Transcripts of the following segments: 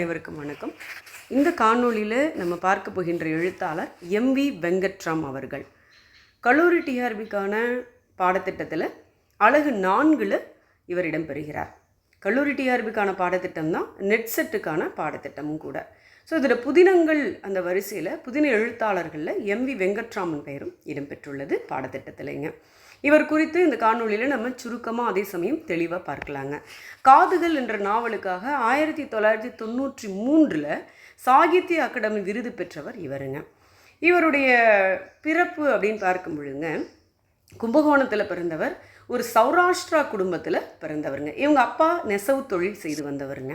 அனைவருக்கும் வணக்கம். இந்த காணொளியில் நம்ம பார்க்க போகின்ற எழுத்தாளர் எம் வி வெங்கட்ராம் அவர்கள். கல்லூரி டிஆர்பிக்கான பாடத்திட்டத்தில் அழகு நான்கில் இவர் இடம்பெறுகிறார் கல்லூரி டிஆர்பிக்கான பாடத்திட்டம் தான் நெட் செட்டுக்கான பாடத்திட்டமும் கூட. ஸோ இதில் புதினங்கள் அந்த வரிசையில் புதின எழுத்தாளர்களில் எம்வி வெங்கட்ராமன் பெயரும் இடம்பெற்றுள்ளது பாடத்திட்டத்திலைங்க. இவர் குறித்து இந்த காணொலியில் நம்ம சுருக்கமாக அதே சமயம் தெளிவாக பார்க்கலாங்க. காதுகள் என்ற நாவலுக்காக ஆயிரத்தி தொள்ளாயிரத்தி தொண்ணூற்றி மூன்றில் சாகித்ய அகாடமி விருது பெற்றவர் இவருங்க. இவருடைய பிறப்பு அப்படின்னு பார்க்கும் பொழுதுங்க கும்பகோணத்தில் பிறந்தவர் ஒரு சௌராஷ்டிரா குடும்பத்தில் பிறந்தவருங்க. இவங்க அப்பா நெசவு தொழில் செய்து வந்தவருங்க.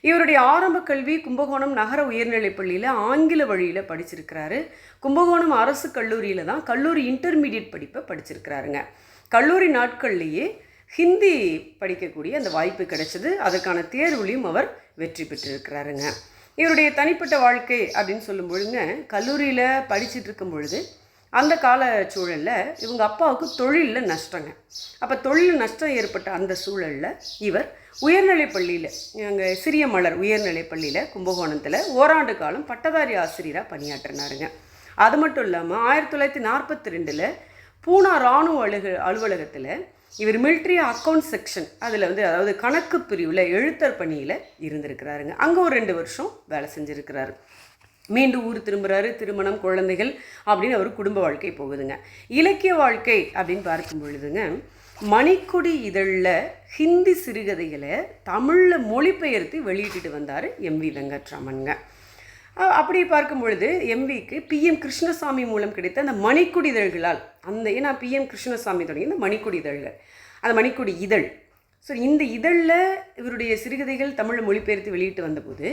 இவருடைய ஆரம்ப கல்வி கும்பகோணம் நகர உயர்நிலைப் பள்ளியில் ஆங்கில வழியில் படிச்சிருக்கிறாரு. கும்பகோணம் அரசு கல்லூரியில் தான் கல்லூரி இன்டர்மீடியட் படிப்பை படிச்சிருக்கிறாருங்க. கல்லூரி நாட்கள்லேயே ஹிந்தி படிக்கக்கூடிய அந்த வாய்ப்பு கிடைச்சது. அதற்கான தேர்வுலையும் அவர் வெற்றி பெற்றிருக்கிறாருங்க. இவருடைய தனிப்பட்ட வாழ்க்கை அப்படின்னு சொல்லும் பொழுதுங்க கல்லூரியில் படிச்சுட்டு இருக்கும் பொழுது அந்த கால சூழலில் இவங்க அப்பாவுக்கு தொழிலில் நஷ்டங்க. அப்போ தொழில் நஷ்டம் ஏற்பட்ட அந்த சூழலில் இவர் உயர்நிலை பள்ளியில் அங்கே சிறிய மலர் உயர்நிலை பள்ளியில் கும்பகோணத்தில் ஓராண்டு காலம் பட்டதாரி ஆசிரியராக பணியாற்றினாருங்க. அது மட்டும் இல்லாமல் ஆயிரத்தி தொள்ளாயிரத்தி நாற்பத்தி ரெண்டில் பூனா இராணுவ அலுக அலுவலகத்தில் இவர் மிலிட்ரி அக்கௌண்ட் செக்ஷன் அதில் வந்து அதாவது கணக்கு பிரிவில் எழுத்தர் பணியில் இருந்திருக்கிறாருங்க. அங்கே ஒரு ரெண்டு வருஷம் வேலை செஞ்சுருக்கிறாரு. மீண்டும் ஊர் திரும்புகிறாரு திருமணம் குழந்தைகள் அப்படின்னு அவர் குடும்ப வாழ்க்கை போகுதுங்க. இலக்கிய வாழ்க்கை அப்படின்னு பார்க்கும் பொழுதுங்க மணிக்கொடி இதழில் ஹிந்தி சிறுகதைகளை தமிழில் மொழிபெயர்த்து வெளியிட்டுட்டு வந்தார் எம்வி வெங்கட்ராமனுங்க. அப்படி பார்க்கும் பொழுது எம்விக்கு பிஎம் கிருஷ்ணசாமி மூலம் கிடைத்த அந்த மணிக்குடி இதழ்களால் அந்த ஏன்னா பிஎம் கிருஷ்ணசாமி தொடங்கி இந்த மணிக்கொடி இதழ்கள் அந்த மணிக்கொடி இதழ். ஸோ இந்த இதழில் இவருடைய சிறுகதைகள் தமிழ் மொழிபெயர்த்து வெளியிட்டு வந்தபோது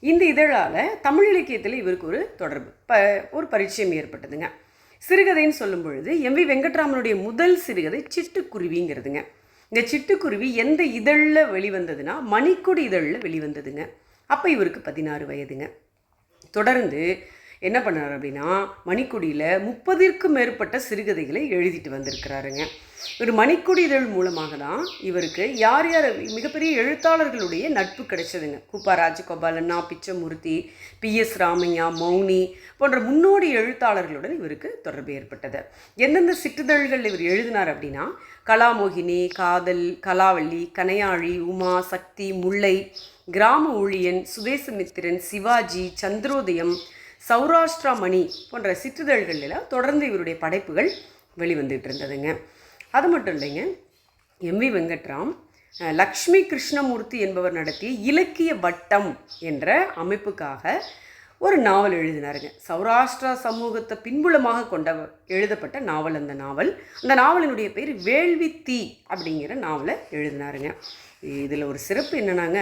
இந்த இதழால் தமிழ் இலக்கியத்தில் இவருக்கு ஒரு தொடர்பு ப ஒரு பரிச்சயம் ஏற்பட்டதுங்க. சிறுகதைன்னு சொல்லும் பொழுது எம் வி வெங்கட்ராமனுடைய முதல் சிறுகதை சிட்டுக்குருவிங்கிறதுங்க. இந்த சிட்டுக்குருவி எந்த இதழில் வெளிவந்ததுன்னா மணிக்கொடி இதழில் வெளிவந்ததுங்க. அப்போ இவருக்கு பதினாறு வயதுங்க. தொடர்ந்து என்ன பண்ணார் அப்படின்னா மணிக்குடியில் முப்பதிற்கும் மேற்பட்ட சிறுகதைகளை எழுதிட்டு வந்திருக்கிறாருங்க. ஒரு மணிக்கொடி இதழ் மூலமாக தான் இவருக்கு யார் யார் மிகப்பெரிய எழுத்தாளர்களுடைய நட்பு கிடைச்சதுங்க. குப்பா ராஜகோபாலண்ணா பிச்சமூர்த்தி பி. எஸ். ராமையா மௌனி போன்ற முன்னோடி எழுத்தாளர்களுடன் இவருக்கு தொடர்பு ஏற்பட்டது. எந்தெந்த சிற்றிதழ்கள் இவர் எழுதினார் அப்படின்னா கலாமோகினி காதல் கலாவள்ளி கனையாழி உமா சக்தி முல்லை கிராம ஊழியன் சுதேசமித்திரன் சிவாஜி சந்திரோதயம் சௌராஷ்டிரா மணி போன்ற சிற்றிதழ்களில் தொடர்ந்து இவருடைய படைப்புகள் வெளிவந்துட்டு இருந்ததுங்க அது மட்டும் இல்லைங்க எம்வி வெங்கட்ராம் லக்ஷ்மி கிருஷ்ணமூர்த்தி என்பவர் நடத்திய இலக்கிய வட்டம் என்ற அமைப்புக்காக ஒரு நாவல் எழுதினாருங்க. சௌராஷ்டிரா சமூகத்தை பின்புலமாக கொண்ட எழுதப்பட்ட நாவல் அந்த நாவல். அந்த நாவலினுடைய பேர் வேள்வி தீ அப்படிங்கிற நாவலை எழுதினாருங்க. இதில் ஒரு சிறப்பு என்னன்னாங்க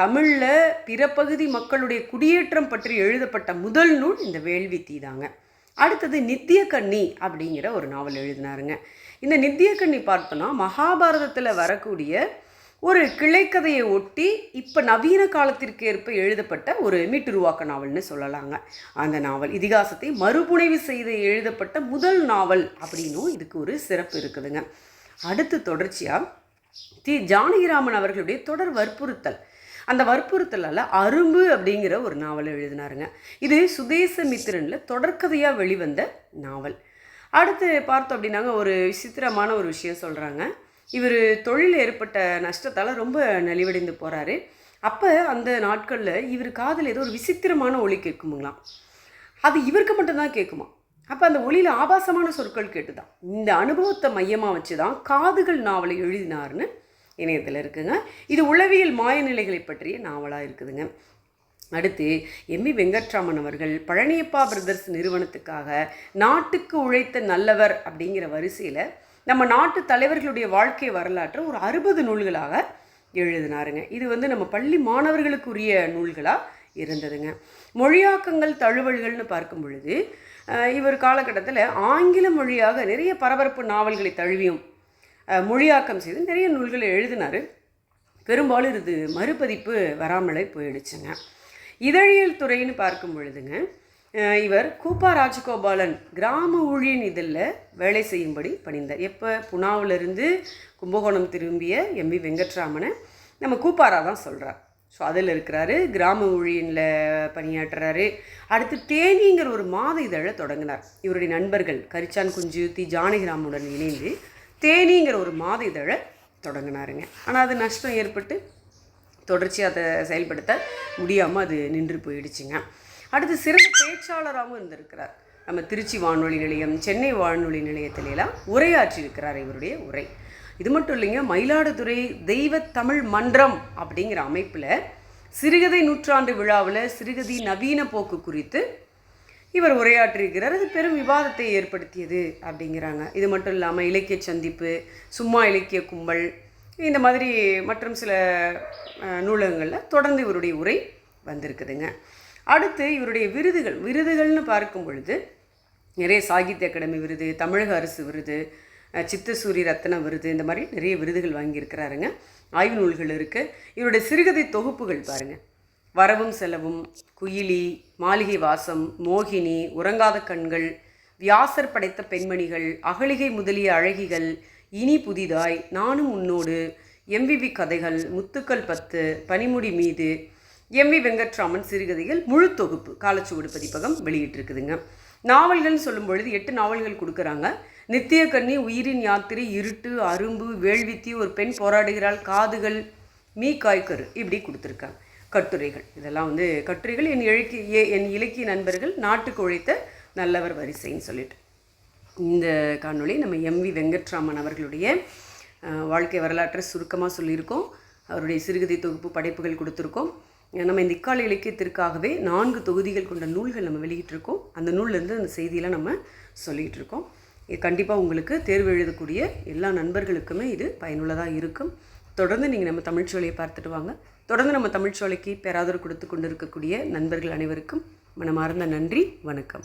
தமிழில் பிற பகுதி மக்களுடைய குடியேற்றம் பற்றி எழுதப்பட்ட முதல் நூல் இந்த வேள்வி தீ தாங்க. அடுத்தது நித்திய கண்ணி அப்படிங்கிற ஒரு நாவல் எழுதினாருங்க. இந்த நித்திய கண்ணி பார்த்தோன்னா மகாபாரதத்தில் வரக்கூடிய ஒரு கிளைக்கதையை ஒட்டி இப்போ நவீன காலத்திற்கு ஏற்ப எழுதப்பட்ட ஒரு மீட்டுருவாக்க நாவல்னு சொல்லலாங்க. அந்த நாவல் இதிகாசத்தை மறுபுனைவு செய்து எழுதப்பட்ட முதல் நாவல் அப்படின்னும் இதுக்கு ஒரு சிறப்பு இருக்குதுங்க. அடுத்து தொடர்ச்சியாக தி ஜானகிராமன் அவர்களுடைய தொடர் வற்புறுத்தல். அந்த வற்புறுத்தலால் அரும்பு அப்படிங்கிற ஒரு நாவலை எழுதினாருங்க. இது சுதேசமித்திரனில் தொடர்கதையாக வெளிவந்த நாவல். அடுத்து பார்த்தோம் அப்படின்னாங்க ஒரு விசித்திரமான ஒரு விஷயம் சொல்கிறாங்க இவர் தொழில் ஏற்பட்ட நஷ்டத்தால் ரொம்ப நலிவடைந்து போகிறாரு அப்போ அந்த நாட்களில் இவர் காதில் ஏதோ ஒரு விசித்திரமான ஒளி கேட்குமுங்களாம். அது இவருக்கு மட்டும்தான் கேட்குமா? அப்போ அந்த ஒளியில் ஆபாசமான சொற்கள் கேட்டுதான். இந்த அனுபவத்தை மையமாக வச்சு தான் காதுகள் நாவலை எழுதினார்னு இணையத்தில் இருக்குங்க. இது உளவியல் மாயநிலைகளை பற்றிய நாவலாக இருக்குதுங்க. அடுத்து எம்மி வெங்கட்ராமன் அவர்கள் பழனியப்பா பிரதர்ஸ் நிறுவனத்துக்காக நாட்டுக்கு உழைத்த நல்லவர் அப்படிங்கிற வரிசையில் நம்ம நாட்டு தலைவர்களுடைய வாழ்க்கை வரலாற்றை ஒரு அறுபது நூல்களாக எழுதினாருங்க. இது வந்து நம்ம பள்ளி மாணவர்களுக்குரிய நூல்களாக இருந்ததுங்க. மொழியாக்கங்கள் தழுவல்கள்னு பார்க்கும் பொழுது இவர் காலகட்டத்தில் ஆங்கில மொழியாக நிறைய பரபரப்பு நாவல்களை தழுவியும் மொழியாக்கம் செய்து நிறைய நூல்களை எழுதினார். பெரும்பாலும் இது மறுபதிப்பு வராமலே போயிடுச்சுங்க. இதழியல் துறைன்னு பார்க்கும் பொழுதுங்க இவர் கூப்பா ராஜகோபாலன் கிராம ஊழியன் இதில் வேலை செய்யும்படி பணிந்தார். எப்போ புனாவிலிருந்து கும்பகோணம் திரும்பிய எம்பி வெங்கட்ராமனை நம்ம கூப்பாரா தான் சொல்கிறார் ஸோ அதில் இருக்கிறாரு கிராம ஊழியனில் பணியாற்றுறாரு. அடுத்து தேனிங்கிற ஒரு மாத இதழை தொடங்கினார். இவருடைய நண்பர்கள் கரிச்சான் குஞ்சு தி ஜானகிராமுடன் இணைந்து தேனிங்கிற ஒரு மாத இதழை தொடங்கினாருங்க. ஆனால் அது நஷ்டம் ஏற்பட்டு தொடர்ச்சியாக அதை செயல்படுத்த முடியாமல் அது நின்று போயிடுச்சுங்க. அடுத்து சிறந்த பேச்சாளராகவும் இருந்திருக்கிறார். நம்ம திருச்சி வானொலி நிலையம் சென்னை வானொலி நிலையத்திலெல்லாம் உரையாற்றியிருக்கிறார் இவருடைய உரை. இது மட்டும் இல்லைங்க மயிலாடுதுறை தெய்வ தமிழ் மன்றம் அப்படிங்கிற அமைப்பில் சிறுகதை நூற்றாண்டு விழாவில் சிறுகதி நவீன போக்கு குறித்து இவர் உரையாற்றியிருக்கிறார். அது பெரும் விவாதத்தை ஏற்படுத்தியது அப்படிங்கிறாங்க. இது மட்டும் இல்லாமல் இலக்கிய சந்திப்பு சும்மா இலக்கிய கும்பல் இந்த மாதிரி மற்றும் சில நூலகங்களில் தொடர்ந்து இவருடைய உரை வந்திருக்குதுங்க. அடுத்து இவருடைய விருதுகள் விருதுகள்னு பார்க்கும் பொழுது நிறைய சாகித்ய அகாடமி விருது தமிழக அரசு விருது சித்தசூரி ரத்ன விருது இந்த மாதிரி நிறைய விருதுகள் வாங்கியிருக்கிறாருங்க. ஆய்வு நூல்கள் இருக்குது இவருடைய சிறுகதை தொகுப்புகள் பாருங்கள் வரவும் செலவும் குயிலி மாளிகை வாசம் மோகினி உறங்காத கண்கள் வியாசர் படைத்த பெண்மணிகள் அகலிகை முதலிய அழகிகள் இனி புதிதாய் நானும் உன்னோடு எம்விவி கதைகள் முத்துக்கள் பத்து பனிமுடி மீது எம் வி வெங்கட்ராமன் சிறுகதைகள் முழு தொகுப்பு காலச்சுவடு பதிப்பகம் வெளியிட்டிருக்குதுங்க. நாவல்கள்னு சொல்லும் பொழுது எட்டு நாவல்கள் கொடுக்குறாங்க. நித்திய கண்ணி உயிரின் யாத்திரை இருட்டு அரும்பு வேள்வித்தி ஒரு பெண் போராடுகிறாள் காதுகள் மீ காய்கரு இப்படி கொடுத்துருக்காங்க. கட்டுரைகள். இதெல்லாம் வந்து கட்டுரைகள். என் இலக்கிய என் இலக்கிய நண்பர்கள் நாட்டுக்கு உழைத்த நல்லவர் வரிசைன்னு சொல்லிட்டு. இந்த காணொளி நம்ம எம் வி வெங்கட்ராமன் அவர்களுடைய வாழ்க்கை வரலாற்றை சுருக்கமாக சொல்லியிருக்கோம். அவருடைய சிறுகதை தொகுப்பு படைப்புகள் கொடுத்துருக்கோம். நம்ம இந்த இக்கால இலக்கியத்திற்காகவே நான்கு தொகுதிகள் கொண்ட நூல்கள் நம்ம வெளியிட்டிருக்கோம். அந்த நூல்லேருந்து அந்த செய்தியெல்லாம் நம்ம சொல்லிகிட்டு இருக்கோம் இது கண்டிப்பாக உங்களுக்கு தேர்வு எழுதக்கூடிய எல்லா நண்பர்களுக்குமே இது பயனுள்ளதாக இருக்கும். தொடர்ந்து நீங்கள் நம்ம தமிழ்ச்சோலையை பார்த்துட்டு வாங்க. தொடர்ந்து நம்ம தமிழ்ச்சோலைக்கு பேராதரவு கொடுத்து கொண்டு இருக்கக்கூடிய நண்பர்கள் அனைவருக்கும் மனமார்ந்த நன்றி. வணக்கம்.